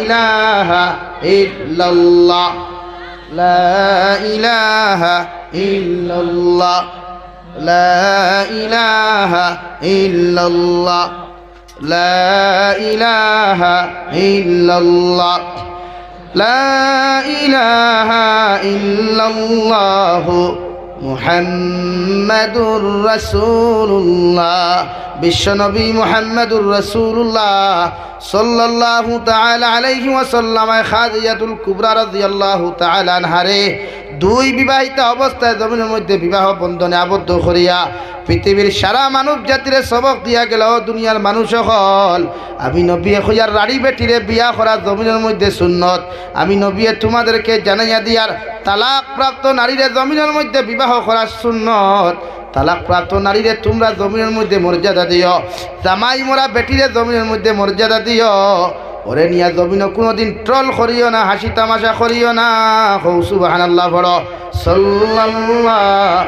ইলাহা ইল্লাল্লাহ লা ইলাহা ইল্লাল্লাহ লা ইলাহা ইল্লাল্লাহ লা ইলাহা ইল্লাল্লাহ لا إله إلا الله মুহাম্মাদুর রাসূলুল্লাহ বিশ্বনবী মুহাম্মাদুর রাসূলুল্লাহ সাল্লাল্লাহু তাআলা আলাইহি ওয়াসাল্লাম খাদিজাতুল কুবরা রাদিয়াল্লাহু তাআলা আনহারে দুই বিবাহিত অবস্থায় জমিনের মধ্যে বিবাহ বন্ধনে আবদ্ধ করিয়া পৃথিবীর সারা মানব জাতিরে সবক দিয়া গেল দুনিয়ার মানুষ হল আমি নবী হইয়ার রাড়ি বেটিরে বিয়া করা জমিনের মধ্যে সুন্নত। আমি নবিয়ে তোমাদেরকে জানাইয়া দিয়ার তালাক প্রাপ্ত নারীরে জমিনের মধ্যে বিবাহ করা সুন্নত। তালাকপ্রাপ্ত নারীরে তোমরা জমিনের মধ্যে মর্যাদা দিও। জামাই মরা বেটিরে জমিনের মধ্যে মর্যাদা দিও। ওরে নিয়া জমিন কোনোদিন ট্রল করিও না, হাসি তামাশা করিও না। হৌসু বাহানাল্লাহ বড় সাল্লাল্লাহ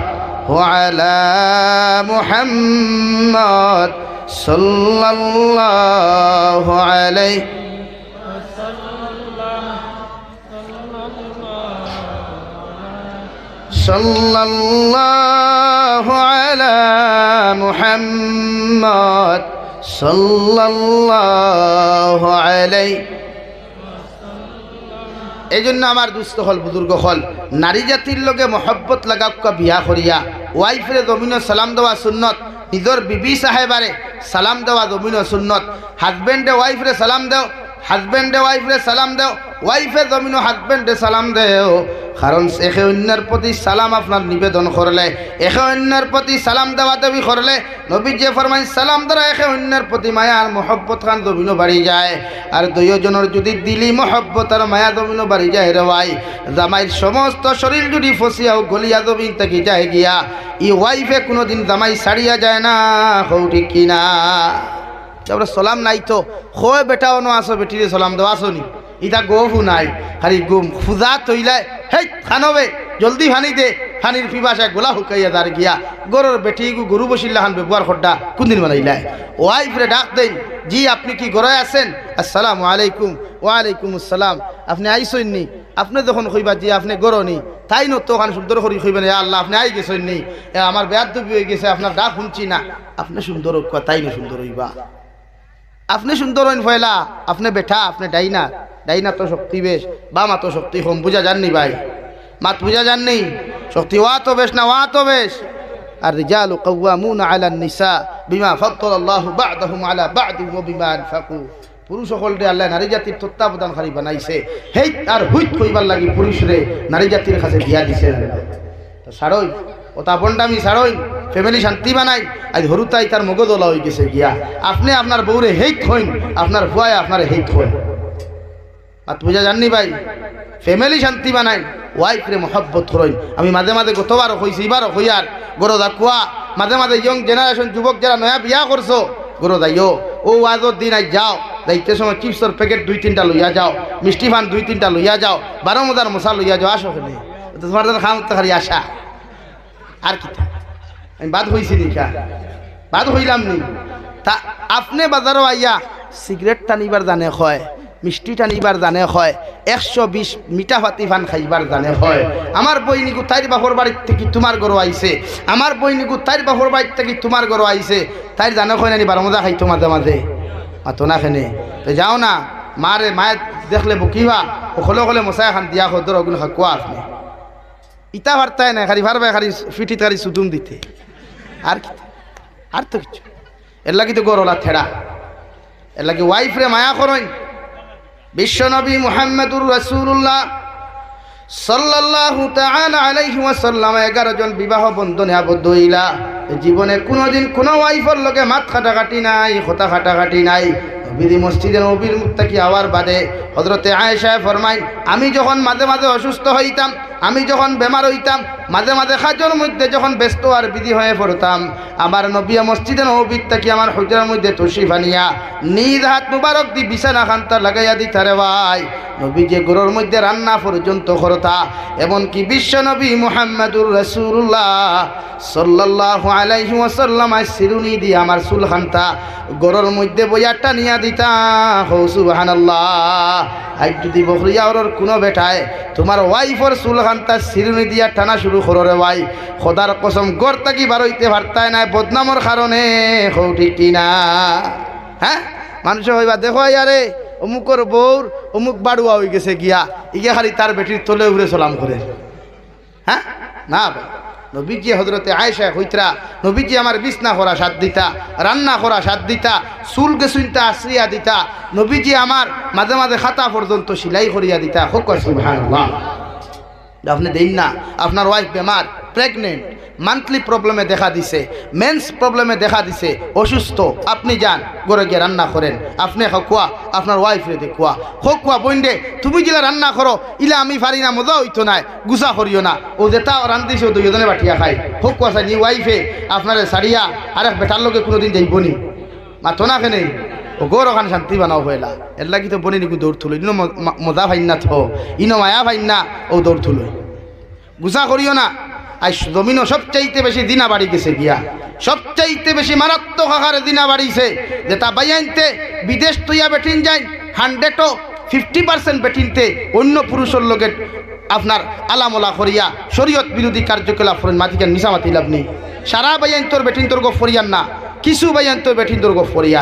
মুহাম্মদ সাল্লাল্লাহু আলাইহি على محمد صلى الله عليه এই জন্য আমার দুস্থ হল বুজুর্গ হল নারী জাতির লগে মহব্বত লাগাক্কা বিয়া করিয়া ওয়াইফরে জমিন সালাম দেওয়া সুন্নত নিজর বিবি সাহেবারে সালাম দেওয়া জমিন সুন্নত হাজবেন্ডে ওয়াইফরে সালাম দেও হাজবেন্ডে ওয়াইফরে সালাম দেও। ওয়াইফে জমিন হাজবেন্ডে সালাম দেও। কারণ একে অন্যের প্রতি সালাম আপনার নিবেদন করলে, একে অন্যের প্রতি সালাম দেওয়া দেবী করলে নবী যে ফরমাই সালাম দ্বারা একে অন্যের প্রতি মায়া আর মহব্বত খান জমিনও বাড়ি যায়? আর দুইজনের যদি দিলি মহব্বত আর মায়া জমিনও বাড়ি যায় রে ভাই। জামাইয়ের সমস্ত শরীর যদি ফসিয়াও গলিয়া জমিন থেকে যায় গিয়া ই ওয়াইফে কোনোদিন জামাই ছাড়িয়া যায় না হৌ ঠিক কিনা? তারপরে সালাম নাই তো। হয় বেটাও ন আসো বেটিরে সালাম দেওয়া আসনি। ইটা গহু নাই। খালি গুম খুজা তৈলায় হেই, খানবে, জলদি ফানি দে। ফানির পিবাসায় গোলা হুকাইয়া দার গিয়া। গরুর বেটি গু গরু বসিল্লা খান ব্যবহার খড্ডা কোনদিন বানাইলাই ওয়াইফরে ডাক দেন জি, আপনি কি গড়ায় আছেন? আসসালামু আলাইকুম, ওয়ালাইকুম আসসালাম। আপনি আইসইন নি? আপনি যখন কইবা জি, আপনি গরনি তাই নত ওখানে সুন্দর করি কইবেন আল্লাহ, আপনি আই গেছেন নি? আমার বেয়াদ হয়ে গেছে, আপনার ডাক শুনছি না। আপনি সুন্দর তাই না সুন্দর হইবা। আপনি সুন্দর হইন ফয়লা, আপনি বেঠা, আপনি ডাইনা। ডাইনা তো শক্তি বেশ বা মা তো শক্তি কম, বুঝা যাননি ভাই। মাত বুঝা যাননি? শক্তি ওয়া তো বেশ না ওয়া তো বেশ? আর রিজালু কাওয়ামুনা আলা নিসা বিমা ফাদ্দালা আল্লাহু বা'দাহুম আলা বা'দ ওয়া বিমা আনফাকু। পুরুষ সকলরে আল্লাহ নারী জাতির তত্ত্বাবধানকারী বানাইছে। হেই, আর হুইত কইবার লাগি পুরুষরে নারী জাতির কাছে দিয়া দিছে তো সারই ওটা বন্ডামি সারই ফ্যামিলি শান্তি বানাই, আজ হরুতাই তার মগদলা হয়ে গেছে গিয়া। আপনি আপনার বউরে হেইত হইন, আপনার ভুয়ায় আপনার হেইত হইন। আর বুঝা জাননি ভাই ফ্যামিলি শান্তি বানাই ওয়াইফরে মহব্বত করইন আমি মাঝে মাঝে গতবারও কইছি, এবারও কইয়ার গরো কুয়া, মাঝে মাঝে ইয়ং জেনারেশন যুবক যারা নয়া বিয়া করছ, গরো দাইও ও আজর দিন আজ যাও যাইতে সময় চিপসর প্যাকেট দুই তিনটা লইয়া যাও, মিষ্টি ফান দুই তিনটা লইয়া যাও, বারো মজার মশা লইয়া যাও, আসো তোমার তো খালি আশা। আর কি আমি বাদ হয়েছি নিকা বাদ হইলাম নি। তা আপনি বাজারও আইয়া সিগারেট টানিবার জানে হয়, মিষ্টি টানিবার জানে হয়, একশো বিশ মিঠা ফাতি ফান খাইবার জানে হয়। আমার বইনিকু তাইর বাপর বাড়ির থেকে তোমার গরু আইছে? আমার বইনিকু তাইর বাপর বাড়ির থেকে তোমার গরু আইছে? তাইর জানে হয় নানি বারো মজা খাইতো মাঝে মাঝে। মাতো না খেনে। তো যাও না মারে মায়ের দেখলে বকিবা ওখলে ওখলে মশাই খান দিয়া খদর ওগুলো কোয়া আপনি ইটা বার্তায় না খালি ভারবে খালি ফিটিত খালি সুতুম দিতে। আর কি? আর তো কিছু। এর লাগি তো গরলা থেড়া। এর লাগি ওয়াইফরে মায়া করইন বিশ্বনবী মুহাম্মদুর রাসূলুল্লাহ সাল্লাল্লাহু তাআলা আলাইহি ওয়াসাল্লাম 11 জন বিবাহ বন্ধনে আবদ্ধ হইলা। জীবনে কোনোদিন কোনো ওয়াইফের লগে মাত খাটাখাটি নাই কথা খাটাখাটি নাই। নবীর মসজিদে নবীর মুত্তাকি আওয়ার বাদে হজরতে আয়েশায় ফরমাই আমি যখন মাঝে মাঝে অসুস্থ হইতাম আমি যখন বেমার হইতাম, মাঝে মাঝে খাজর মধ্যে যখন ব্যস্ত আর বিধি হয়ে পড়তাম, আমার নবিয়া মসজিদে নবীর তাকি আমার হুজরার মধ্যে তুষি ফানিয়া নিজ হাত মুবারক দি বিছানা খান্তা লাগাইয়া দি তারে ভাই। নবী যে গরুর মধ্যে রান্না পর্যন্ত করতা, এমনকি বিশ্ব নবী মোহাম্মদুর রসুল্লাহ সাল্লাহ আলাইহি ওয়াসাল্লাম সিরুনি দিয়ে আমার সুলহানতা গরুর মধ্যে বইয়ারটা নিয়া দিতা। হৌ, সুবহানাল্লাহ। আজ যদি বকরিয়া ওর কোনো বেটায়, তোমার ওয়াইফর সুলহানতা সিরুনি দিয়া টানা শুরু কররে ওয়াই খোদার কসম, গড় তাকি বারইতে পারতায় না বদনামর কারণে হৌ ঠিক কিনা হ্যাঁ? মানুষ হইবা দেখো আরে অমুকর বউর অমুক বাড়ুয়া হয়ে গেছে গিয়া। ইগে খালি তার বেটির তলে উড়ে সালাম করে হ্যাঁ? না ভাই নবীজি হজরতে আয়সা হইতরা নবীজি আমার বিছনা করা সাত দিতা রান্না করা সাত দিতা, চুল গেছুনতা আশ্রিয়া দিতা নবীজি আমার মাঝে মাঝে খাতা পর্যন্ত সিলাই করিয়া দিতা। হোক আপনি দিন না। আপনার ওয়াইফ বেমার প্রেগনেন্ট মান্থলি প্রবলেমে দেখা দিছে মেন্স প্রবলেমে দেখা দিছে, অসুস্থ, আপনি যান গড়ে গিয়ে রান্না করেন। আপনি খোয়া আপনার ওয়াইফ দেখুয়া খোয়া বইন্ডে তুমি যেলা রান্না করো, ইলা আমি পারি না, মজা হইতো নাই গুছা করিও না। ও যেটা রান্ধিছে, ও দুজনে বাটিয়া খাই খোয়া চাই নি ওয়াইফে আপনার সারিয়া আরেক বেটার লোকে কোনোদিন যাইবনি মাথো না কেনে? ও ওখান শান্তি বানাও হইলা। এর লাগি তো বনি নিকু দৌড় থুলো ইনো মজা ভাইন না থ। ইনো মায়া ভাইন না, ও দৌড় থুলো গুছা করিও না। আই জমিনও সবচাইতে বেশি দিনা বাড়ি গেছে গিয়া। সবচাইতে বেশি মারাত্মক আকারে দিনা বাড়িছে। তা বাইয়াইনতে, বিদেশ তুইয়া বেটিন যাই হান্ড্রেডও ফিফটি পার্সেন্ট বেটিনতে অন্য পুরুষের লোকে আপনার আলামলা করিয়া শরীয়ত বিরোধী কার্যকলাপ করেন মাতিকেন মিশামাতি লাভ নেই। সারা বাইয়াইন তোর বেটিন তোর গো ফরিয়ান না। কিছু বাইয়ান তোর বেটিন তোর গো ফরিয়া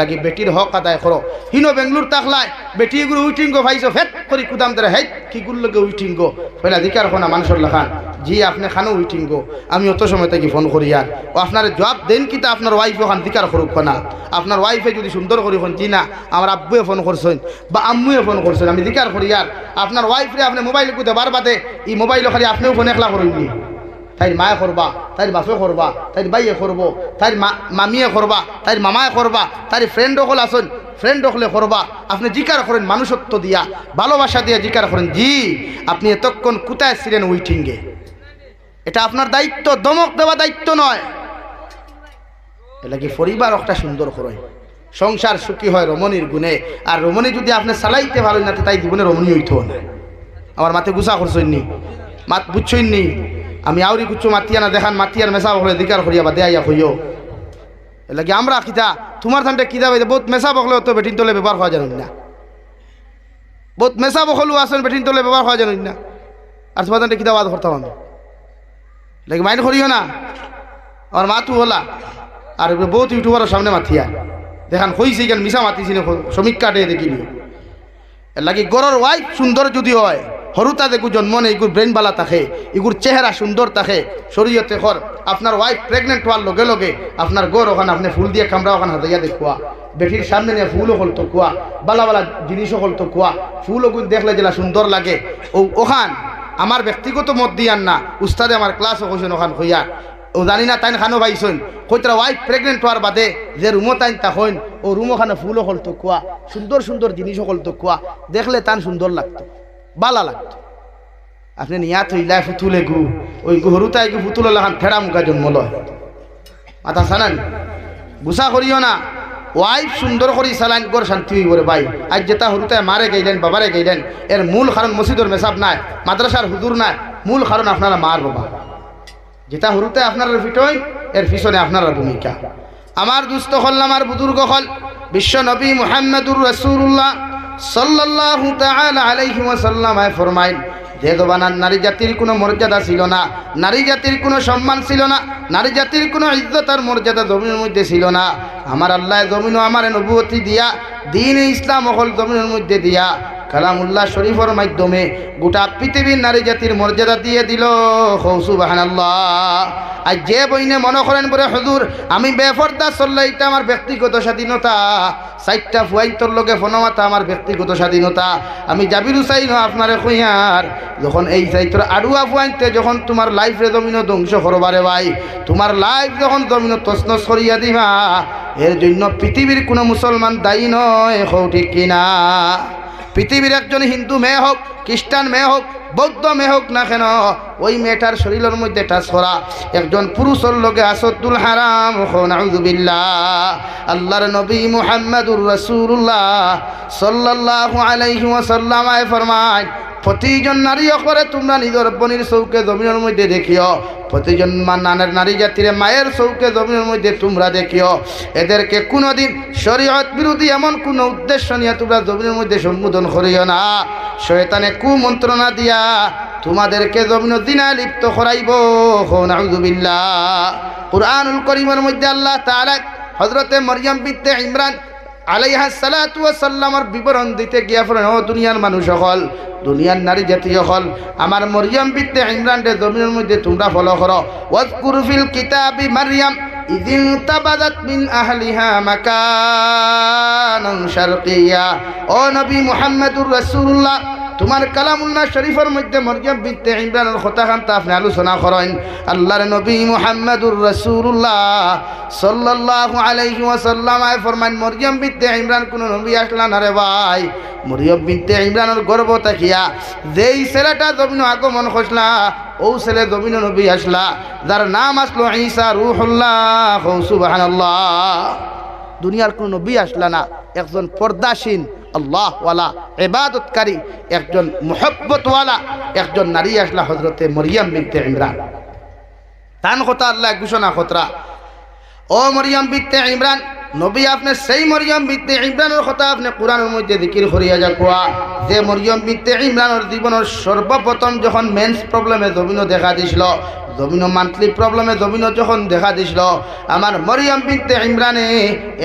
লাগি বেটির হক আদায় করো। হিনো বেঙ্গলোর তাকলায়, বেটি গুলো উইটিং গো ভাইছো, ফেট করি কুদাম ধরে হেট কি গুলোকে উইটিং গো? পয়লা দিকার কোনা মানুষের লেখান জি, আপনি খানো উইটিং গো। আমি অত সময় থেকে ফোন করি আর। ও আপনার জবাব দেন কিতা আপনার ওয়াইফ ওখান দিকার করুক না। আপনার ওয়াইফে যদি সুন্দর করি ফোন জি না, আমার আব্বুয়ে ফোন করছেন বা আম্মুয়ে ফোন করছেন, আমি দিকার করি আর। আপনার ওয়াইফরে আপনি মোবাইল কুদে বার বাদে এই মোবাইল খালি আপনিও ফোন একলা করেননি। তাইর মায়ে করবা তাইর বাপে করবা তাইর বাইয়ে করব তাইর মা- মামিয়ে করবা তাইর মামায়ে করবা তাইর ফ্রেন্ড হল আসুন ফ্রেন্ড হলে করবা আপনি জিকার করেন মানুষত্ব দিয়া, ভালোবাসা দিয়া জিকার করেন জি। আপনি এতক্ষণ কোথায় ছিলেন উইটিংয়ে এটা আপনার দায়িত্ব, দমক দেওয়া দায়িত্ব নয়। এটা কি পরিবার একটা সুন্দর করে। সংসার সুখী হয় রমণীর গুণে, আর রমণী যদি আপনি চালাইতে ভালো না তাই জীবনে রমণী হইতো না। আমার মাথে গুছা করছেন নি? মাত বুঝছেন নি? আমি আউরি কুচ্ছু মাতিয়া না দেখান, মাতিয়ার মেসা বকলে দিকার করিয়া বা দেয়া হইও এলাকি আমরা কিতা, তোমার ধানটা কিতা বাইতে বহুত মেসা বকলে তো বেটিন তোলে ব্যবহার হওয়া জানুন না। বহুত মেসা বকলু আসেন বেটিন তোলে ব্যবহার হওয়া জানুন না। আর তোমার ধানটা কিতা বাদ করতাম আমি। লাগে মাইন্ড করিও না। আমার মাতু হলা। আর বহুত ইউটিউবারের সামনে মাথিয়া দেখান হইছে কেন মিশা মাতিছি না শ্রমিক কাটে দেখিলি এর লাগি গড়র ওয়াইফ সুন্দর যদি হয় সৰুতা দেখো জন্ম নেই, ইগুর ব্রেন বালা থাকে ইগুর চেহারা সুন্দর থাকে শরীয়তে খর, আপনার ওয়াইফ প্রেগনেন্ট হওয়ার লগে লগে আপনার গড় ওখানে আপনি ফুল দিয়ে কামড়া ওখানে হাতাইয়া দেখুয়া বেটির সামনে নিয়ে ফুলও হল তো কুয়া, বালা বালা জিনিসও হল তো কুয়া। ফুল ওগুন দেখলে যেটা সুন্দর লাগে। ও, ওখান, আমার ব্যক্তিগত মত দিয়ান না, উস্তাদে আমার ক্লাসও কৈছেন ওখান হইয়া। ও জানি না তাইন খানো পাইছেন কইতরা ওয়াইফ প্রেগনেন্ট হওয়ার বাদে যে রুমো তাইন তাহইন ও রুম ওখানে ফুলও হল তো কুয়া। সুন্দর সুন্দর জিনিসও হল তো কুয়া। দেখলে তান সুন্দর লাগতো। বালা লাগতো। আপনি নিয়া থইলা ফুতুলে গু, ওই গরু তাই গু ফুতুল লাখান ফেড়া মুখা জন্ম লয়। মাথা সানান, গুসা করিও না। ওয়াইফ সুন্দর করি সালাইন কর, শান্তি হইব রে ভাই। আজ যেটা হরুতায় মারে গেলেন বাবারে গেলেন এর মূল কারণ মসজিদর মেসাব নাই, মাদ্রাসার হুজুর নাই, মূল কারণ আপনারা মার বাবা। যেটা হরুতে আপনারা ফিটই, এর পিছনে আপনারা ভূমিকা। আমার দুস্থ হল আমার বুজুর্গ হল বিশ্ব নবী মুহাম্মদুর রসুল্লাহ নারী জাতির কোনো মর্যাদা ছিল না, নারী জাতির কোনো সম্মান ছিল না, নারী জাতির কোনো ইজ্জত আর মর্যাদা জমির মধ্যে ছিল না। আমার আল্লাহ জমিনও আমার নবুয়তি দিয়া, দিন ইসলাম অকল জমিনের মধ্যে দিয়া। কালামুল্লাহ শরীফের মাধ্যমে গোটা পৃথিবীর নারী জাতির মর্যাদা দিয়ে দিল। হৌসুবাহান আল্লাহ আর যে বইনে মনে করেন বলে, হজুর, আমি বেফর্দা চললে এটা আমার ব্যক্তিগত স্বাধীনতা, সাইটটা ফুয়াইতর লোকে ফোনমাতা আমার ব্যক্তিগত স্বাধীনতা। আমি জাবির হুসাইন আপনারে খুঁয়ার যখন এই সাইটর আড়ুয়া ফুয়াইতে যখন তোমার লাইফ রে জমিন ধ্বংস করবারে ভাই, তোমার লাইফ যখন জমিন তসনস করিয়া দিবা এর জন্য পৃথিবীর কোনো মুসলমান দায়ী নয় হৌ ঠিক কিনা? পৃথিবীর একজন হিন্দু মেয়ে হোক, খ্রিস্টান মেয়ে হোক, বৌদ্ধ মেয়ে হোক না কেন, ওই মেয়েটার শরীরের মধ্যে টাচ করা একজন পুরুষের লোকে আসদ্দুল হারাম নাউজুবিল্লাহ আল্লাহর নবী মুহাম্মদুর রাসূলুল্লাহ সাল্লাল্লাহু আলাইহি ওয়াসাল্লাম ফরমায় প্রতিজন নারী করে তোমরা নিজের বনির চৌকে জমিনের মধ্যে দেখিও। প্রতিজন মা- নানের নারী জাতিরে মায়ের চৌকে জমিনের মধ্যে তোমরা দেখিও। এদেরকে কোনোদিন শরীয়ত বিরোধী এমন কোনো উদ্দেশ্য নিয়ে তোমরা জমিনের মধ্যে সম্বোধন করিও না। শয়তানে কুমন্ত্রণা দিয়া তোমাদেরকে জমিন দিনা লিপ্ত করাইব। নাউজুবিল্লাহ। কুরআনুল করিমের মধ্যে আল্লাহ তাআলা হযরতে মরিয়ম বিনতে ইমরান আলাইহা সালাতু সাল্লামার বিবরণ দিতে গিয়া ফলেন ও দুনিয়ার মানুষ হল দুনিয়ার নারী জাতীয় হল আমার মরিয়াম বিদ্যে ইমরানকে জমিনের মধ্যে তোমরা ফলো করো। ওয়াজ কুরফিল কিতাবি মারিয়াম ইদিন তাবাদাত মিন আহলিহা মাকানান শারকিয়া। ও নবী মুহাম্মদুর রাসূলুল্লাহ তোমার কালামুল্লাহ শরীফের মধ্যে মরিয়ম বিনতে ইমরানের কথা খানটা আপনি আলোচনা করেন। আল্লাহর নবী মুহাম্মদুর রাসূলুল্লাহ সাল্লাল্লাহু আলাইহি ওয়াসাল্লাম আয় ফরমান মরিয়ম বিনতে ইমরান কোন নবী আসলা না রে ভাই। মরিয়ম বিনতে ইমরানের গর্ব তাকিয়া, যেই ছেলেটা জমিন আগমন খসলা, ও ছেলে জমিন নবী আসলা, যার নাম আসলো ঈসা রূহুল্লাহ। সুবহানাল্লাহ। দুনিয়ার কোনো নবী আসলা না, একজন পর্দাসীন আল্লাহওয়ালা এবাদতকারী একজন মোহব্বতওয়ালা, একজন নারী আসলা হজরতে মরিয়াম বিনতে ইমরান। তান কথা আল্লাহ ঘোষণা খতরা, ও মরিয়াম বিনতে ইমরান, নবী আপনি সেই মরিয়ম বিনতে ইমরানের কথা আপনি কোরআনের মধ্যে দিকির করিয়া যা কোয়া। যে মরিয়ম বিনতে ইমরানের জীবনের সর্বপ্রথম যখন মেন্স প্রবলেমে জমিনও দেখা দিছিল জমিনও মান্থলি প্রবলেমে জমিনও যখন দেখা দিছিল আমার মরিয়ম বিনতে ইমরানে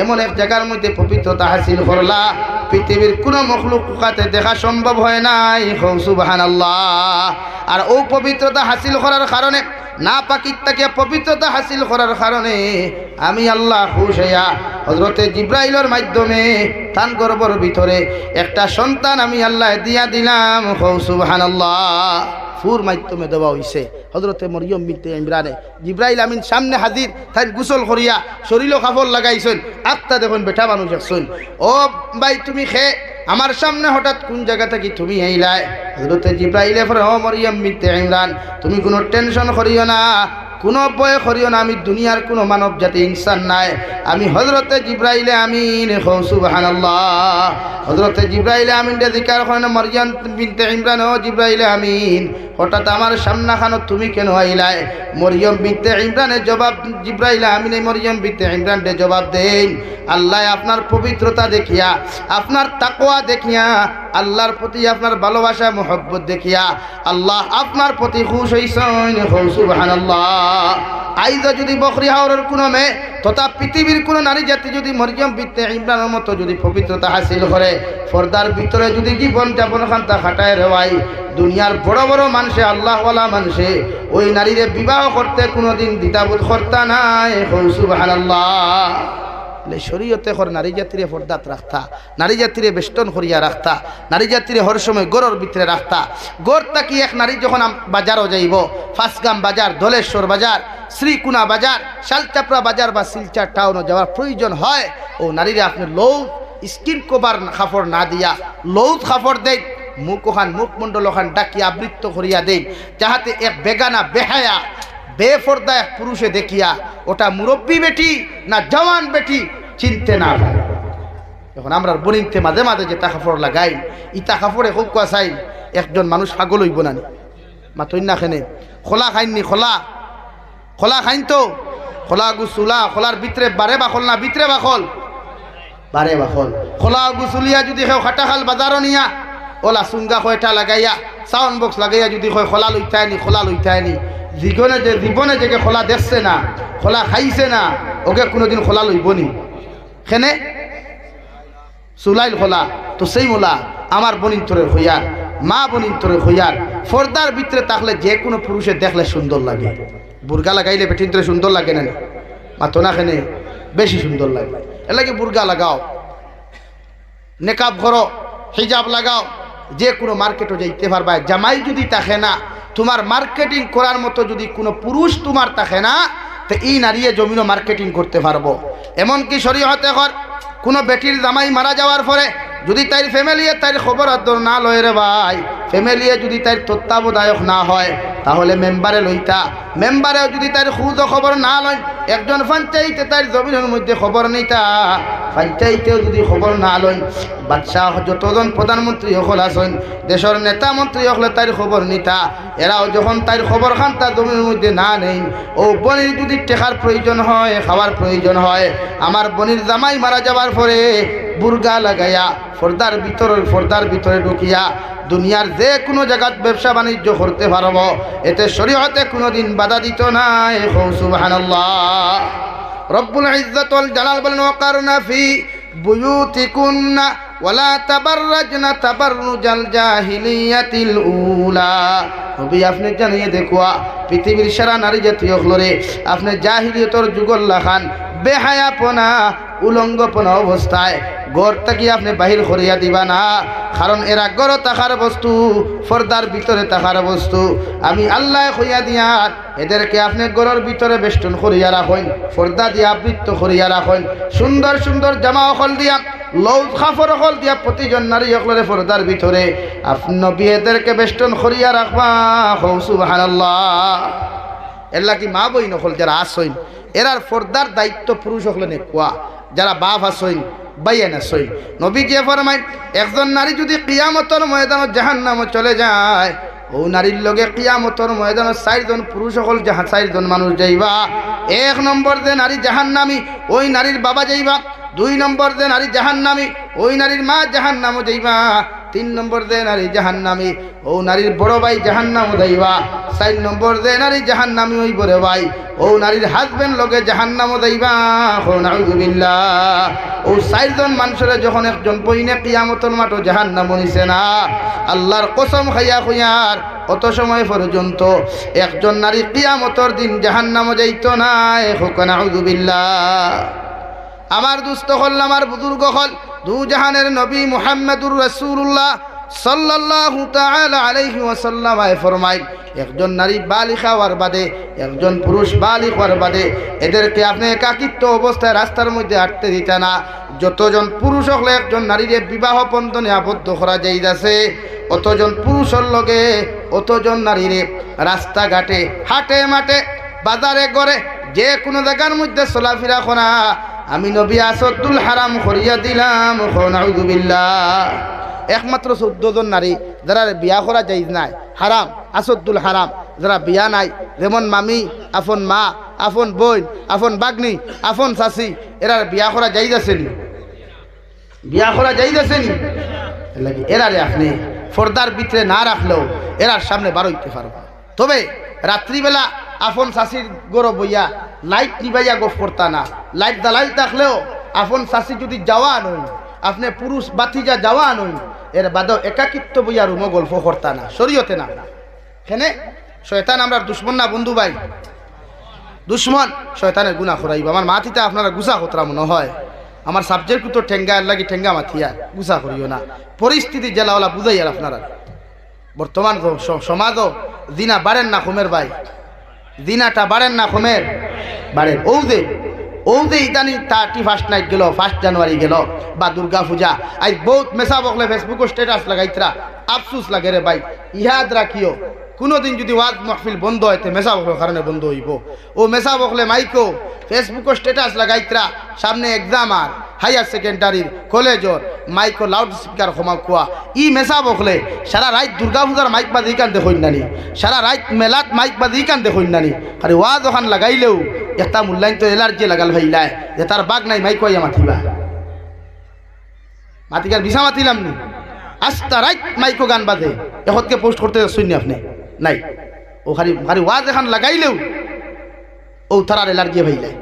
এমন এক জায়গার মধ্যে পবিত্রতা হাসিল করলা পৃথিবীর কোনো মখলুক কাতে দেখা সম্ভব হয় নাই। সুবাহান আল্লাহ আর ও পবিত্রতা হাসিল করার কারণে না থেকে পবিত্রতা হাসিল করার কারণে আমি আল্লাহ হইয়া হজরতে জিব্রাইলের মাধ্যমে, তান গর্বর ভিতরে একটা সন্তান আমি আল্লাহ দিয়া দিলাম। সুবাহান আল্লাহ ফুর মাধ্যমে দেওয়া হইছে। হজরতে মরিয়ম বিনতে ইমরানে জিব্রাইল আমিন সামনে হাজির তাই গোসল করিয়া শরীরও কাপড় লাগাইছেন। আত্মা দেখুন বেটা মানুষ একছেন ও ভাই, তুমি খে, আমার সামনে হঠাৎ কোন জায়গা থেকে তুমি আইলাই? হজরতে জিব্রাইলে ফরে, ও মরিয়ম বিনতে ইমরান, তুমি কোনো টেনশন করিও না, কোনো বয় করিও না, আমি দুনিয়ার কোনো মানব জাতি ইনসান নাই। আমি হজরতে জিব্রাইলে আমিন হজরতে জিব্রাইলে আমিন রে জিকার করেন মরিয়াম বিনতে ইমরান, ও জিব্রাইলে আমিন, হঠাৎ আমার সামনা খানো তুমি কেন আইলাই? মরিয়ম বিনতে ইমরানের জবাব, জিব্রাইলে আমিন মরিয়ম বিনতে ইমরান রে জবাব দেন, আল্লাহ আপনার পবিত্রতা দেখিয়া, আপনার তাকোয়া দেখিয়া, আল্লাহর প্রতি আপনার ভালোবাসা, মোহব্বত দেখিয়া, আল্লাহ আপনার প্রতি খুশ হইছেন। সুবহানাল্লাহ। আইজ যদি বকরি হাওরের কোনো মেয়ে, তথা পৃথিবীর কোনো নারী জাতি যদি মরিয়ম বিত্তে ইমরানের মতো যদি পবিত্রতা হাসিল করে পর্দার ভিতরে যদি জীবন যাপন খান্তা খাটায় রেওয়াই দুনিয়ার বড় বড় মানুষে, আল্লাহওয়ালা মানুষে, ওই নারীরে বিবাহ করতে কোনোদিন দ্বিতাবোধ কর্তা নাই। বলে শরীয়তে হর নারী জাতিরে ফর্দাত রাখতা, নারী জাতিরে বেষ্টন করিয়া রাখতা, নারী জাতিরে হর সময় গড়র ভিতরে রাখতা। গড় তাকি এক নারী যখন বাজারও যাইব, ফাঁসগাম বাজার, ধলেশ্বর বাজার, শ্রীকুনা বাজার, শালচাপড়া বাজার বা শিলচার টাউনও যাওয়ার প্রয়োজন হয়, ও নারীরা আপনি লৌ স্কিন কভার কাপড় না দিয়া লৌদ কাপড় দেয় মুখ ওখান মুখমণ্ডল ওখান ডাকিয়া আবৃত্ত করিয়া দেন যাহাতে এক বেগানা, বেহায়া বেফর্দা এক পুরুষে দেখিয়া, ওটা মুরব্বী বেটি না জওয়ান বেটি, চিনতে না এখন আমরা বনিতে মাঝে মাঝে যে কাপড় লাগাই ইতা কাপড়ে খুব চাই, একজন মানুষ পাগল হইব না মাতই না খেনে, খোলা খাইননি খোলা? খোলা খাইন তো? খোলা গুসুলা খোলার ভিতরে বারে বাখল না ভিতরে বাখল? বারে বাখল। খোলা গুসুলিয়া যদি কেউ খাটাখাল বাজারও নিয়া ওলা সুঙ্গা কয়টা লাগাইয়া সাউন্ড বক্স লাগাইয়া যদি কয়, খোলা লইতায় নি, খোলা লইতায় নি। জীবনে যে জীবনে যে খোলা দেখছে না, খোলা খাইছে না ওকে কোনোদিন খোলা লইব নি। খেনে সুলাইল খোলা, তো সেই মোলা আমার বনিন্তরের হইয়ার মা বনিন্তরের হইয়ার ফর্দার ভিতরে থাকলে যে কোনো পুরুষের দেখলে সুন্দর লাগে। বুর্গা লাগাইলে বেটিন্তরে সুন্দর লাগে না মাতো না খেনে বেশি সুন্দর লাগবে এলাকে বুর্গা লাগাও। নেকাব করো হিজাব লাগাও। যে কোনো মার্কেটও যাইতে পারবা। জামাই যদি থাকে না, তোমার মার্কেটিং করার মতো যদি কোনো পুরুষ তোমার থাকে না, তো এই নারীয়ে জমিনও মার্কেটিং করতে পারব। এমনকি শরীয়তে কর কোনো বেটির জামাই মারা যাওয়ার পরে যদি তাই ফ্যামিলিয়ে তাই খবর আদর না লয় রে ভাই, ফ্যামিলিয়ে যদি তাই তত্ত্বাবধায়ক না হয়, তাহলে মেম্বারে লইতা। মেম্বারেও যদি তার খুদ খবর না লয়, একজন পঞ্চায়েতে তার জমিনের মধ্যে খবর নিতা। পঞ্চায়েতেও যদি খবর না লয়, বাদশাহ যতজন প্রধানমন্ত্রী হল আসেন দেশের নেতা মন্ত্রী হলে তার খবর নিতা। এরাও যখন তার খবর খান, তার জমির মধ্যে না নেই। ও বনির যদি টেকার প্রয়োজন হয়, খাওয়ার প্রয়োজন হয়, আমার বনির জামাই মারা যাবার পরে বুর্গা লাগাইয়া, ফর্দার ভিতরে ফর্দার ভিতরে ঢুকিয়া দুনিয়ার যে কোনো জায়গাত ব্যবসা বাণিজ্য করতে পারব। এতে শরীয়তে কোনোদিন বাধা দিত না সুবহানাল্লাহ। রব্বুল ইজ্জতুল জালাল বলেন, ওয়াকারনা ফি উলা। নবী আপনি জাহিলিয়তর যুগল্লা খান, বেহায়াপনা উলঙ্গপনা অবস্থায় গড় থাকি আপনি বাহির করিয়া দিবা না? কারণ এরা গড় তাকার বস্তু ফর্দার ভিতরে তাকার বস্তু। আমি আল্লাহ হইয়া দিয়া এদেরকে আপনি গড়ের ভিতরে বেষ্টন করিয়া রাখেন ফর্দা দিয়া আবৃত্ত করিয়া রাখেন। সুন্দর সুন্দর জামা অকল দিয়া লৌ খাফর অকল দিয়া প্রতিজন নারী অকলের ফর্দার ভিতরে। আপনি নবী এদেরকে বেষ্টন করিয়া রাখবা, হৌ সুবহানাল্লাহ। এর কি মা বই নকল যারা আসইন এরার ফর্দার দায়িত্ব পুরুষ হকলে নেকুয়া যারা বাপ আসইন বাইয়ান আসইন নবী কে ফরমাই একজন নারী যদি কিয়ামতর জাহান নামত চলে যায়, ও নারীর লগে কিয়ামতর ময়দানত চারজন পুরুষ সকল যাহা চারজন মানুষ যাইবা। এক নম্বর যে নারী জাহান নামি ওই নারীর বাবা যাইবা। দুই নম্বর যে নারী জাহান নামি ওই নারীর মা জাহান নামও যাইবা। তিন নম্বর দে নারী জাহান্নামি। ও নারীর বড় ভাই জাহান জাহান্নাম দেইবা চার নম্বর দে নারী জাহান্নামি ওই বড় ভাই। ও নারীর হাজবেন্ড লগে জাহান্নাম দেইবা হো ও চারজন মানুষের যখন একজন পইনে কিয়ামতর মাঠো জাহান্নাম নিছে না, আল্লাহর কসম খাইয়া খুইয়ার অত সময় পর্যন্ত একজন নারী কিয়ামতর দিন জাহান জাহান্নাম যাইত না হোক নাউজুবিল্লাহ আমার দুস্থ হল, আমার বুজুর্গ হল দু জাহানের নবী মুহাম্মদুর রসুল্লাহ সাল্লাল্লাহু তাআলা আলাইহি ওয়াসাল্লাম আয় ফরমাই একজন নারী বালিকা হওয়ার বাদে, একজন পুরুষ বালিক হওয়ার বাদে, এদেরকে আপনি একাকিত্ব অবস্থায় রাস্তার মধ্যে হাঁটতে দিতে না। যতজন পুরুষ হলে একজন নারীরে বিবাহ বন্ধনে আবদ্ধ করা যাইতাছে, অতজন পুরুষের লগে অতজন নারীরে রাস্তাঘাটে, হাটে মাঠে, বাজারে, গড়ে, যে কোনো জায়গার মধ্যে চলাফেরা করা আমি নবী আসদুল হারাম করিয়া দিলাম একমাত্র চৌদ্দ জন নারী যারা বিয়া করা যাই নাই, হারাম, আসদুল হারাম। যারা বিয়া নাই, যেমন মামি আফন মা আফন বোন আফন বাগনি আফন চাচি, এরা বিয়া করা যাই যাচ্ছেনি বিয়া করা যাই লাগি এরারে আপনি ফর্দার ভিতরে না রাখলেও এরার সামনে বারোইতে পারবা। তবে রাত্রিবেলা আফন চাষির গরব বইয়া লাইট নিবাইয়া গোফ করতা না। লাইট দালাই থাকলেও আফন চাষি যদি যাওয়া নই আপনি পুরুষ বাতিজা যাওয়া নই এর বাদেও একাকিত্ব বইয়া রুমো গল্প করতা না। শরীয়তে না। কেনে শয়তান আমরা দুশ্মন না বন্ধু ভাই? দুশ্মন শয়তানের গুণা খরাইব আমার মাথিতে আপনারা গুসা খতরা মনে হয় আমার সাবজেক্ট তো ঠেঙ্গা লাগি ঠেঙ্গা মাথিয়া। গুসা করিও না। পরিস্থিতি জেলাওয়ালা আর আপনারা বর্তমান সমাজও দিনা বাড়েন না খুমের ভাই। দিনাটা বাড়েন না খুমের বাড়েন। ও যে ও যে ইদানি থার্টি ফার্স্ট নাইট গেল ফার্স্ট জানুয়ারি গেল, বা দুর্গা পূজা। আজ বহুত মেসা বকলে ফেসবুক স্ট্যাটাস লাগাইতরা আফসুস লাগে রে ভাই। ইহাদ রাখিও কোনোদিন যদি ওয়াজ মহফিল বন্ধ হইতে মেসা বকলের কারণে বন্ধ হইব। ও মেসা বকলে মাইকো ফেসবুক স্ট্যাটাস লাগাইতরা সামনে এক্সাম আর হায়ার সেকেন্ডারির কলেজর মাইকো লাউড স্পিকার ক্ষমা কোয়া ই মেসা বকলে সারা রাত দুর্গা পূজার মাইক বাজি কান দেখুন নানি। সারা রাত মেলাত মাইক বাজি কান দেখুন নানি। আরে ওয়াজ ওখান লাগাইলেও একটা মূল্যায়ন তো এলার্জি লাগাল ভাইলাই যে তার বাঘ নাই, মাইক কইয়া মাতিবা। মাতিকার বিছা মাতিলাম নি? আস্তা রাইট মাইকো গান বাজে। এখতকে পোস্ট করতে শুনি আপনি? নাই। ও খালি খালি ওয়াজ এখন লাগাইলেও ও তারার এলার্জি ভাইলাই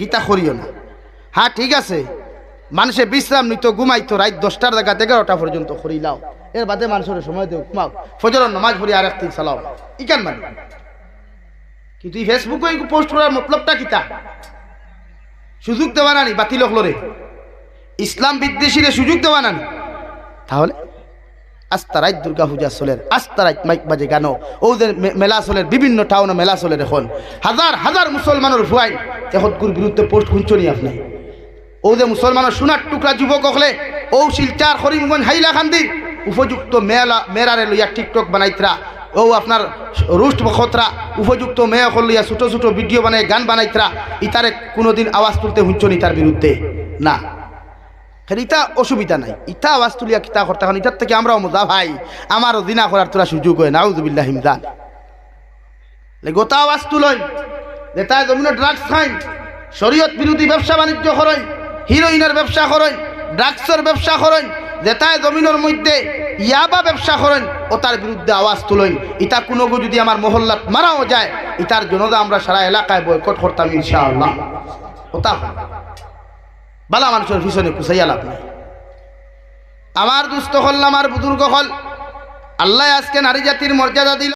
গীতা করিও না হ্যাঁ ঠিক আছে। মানুষে বিশ্রাম নিত, ঘুমাইতো, রাত দশটার জায়গা এগারোটা পর্যন্ত করিলাও এর বাদে মানুষের সময় দেও, ঘুমাও। ফজরের নমাজ পড়ি আর একদিন চালাও ইকান মানে? কিন্তু এই ফেসবুকে পোস্ট করার মতলবটা কিতা সুযোগ দেওয়া নানি, বাতিল হলরে ইসলাম বিদ্বেষীরে সুযোগ দেওয়া নানি। তাহলে? আস্তা আস্তারাইত দুর্গা পূজা চলের আস্তারাইত মাইক বাজে গানো। ওদের মেলা চলের, বিভিন্ন টাউনে মেলা চলের এখন। হাজার হাজার মুসলমানের ভুয়াই তেহতগুর বিরুদ্ধে পোস্ট শুনছনি আপনি? ও যে মুসলমানের সোনার টুকরা যুবক হলে ও শিলচার করিমগঞ্জ হাইলাকান্দি উপযুক্ত মেলা মেরারে লইয়া টিকটক বানাইতরা ও আপনার রুষ্ট বখতরা উপযুক্ত মেয়ে লইয়া ছোটো ছোটো ভিডিও বানাই, গান বানাইতরা ইতারে কোনোদিন আওয়াজ তুলতে হুঁচন ইতার বিরুদ্ধে না। ইটা অসুবিধা নাই। ইটা আওয়াজ তুলিয়া কিতা করতে হন ইটার থেকে আমরাও মজা ভাই আমারও দিনা করার তোরা সুযোগ হয় নাউজুবিল্লাহ হিমদান গোটা আওয়াজ তুলই যেটা জমিন ড্রাগস খাইন শরীয়ত বিরোধী ব্যবসা বাণিজ্য করেন হিরোইনের ব্যবসা করেন, ড্রাগসের ব্যবসা করেন যেটায় জমিনের মধ্যে ইয়াবা ব্যবসা করেন, ও তার বিরুদ্ধে আওয়াজ তুলেন। ইটা কোনো যদি আমার মহল্লাত মারাও যায় ইটার জনতা আমরা সারা এলাকায় বয়কট করতাম ইনশাআল্লাহ। ওটা বালা মানুষের পিছনে কুসাইয়া লাভ নাই। আমার দুস্থ হল, আমার বুজুর্গ হল, আল্লাহ আজকে নারী জাতির মর্যাদা দিল।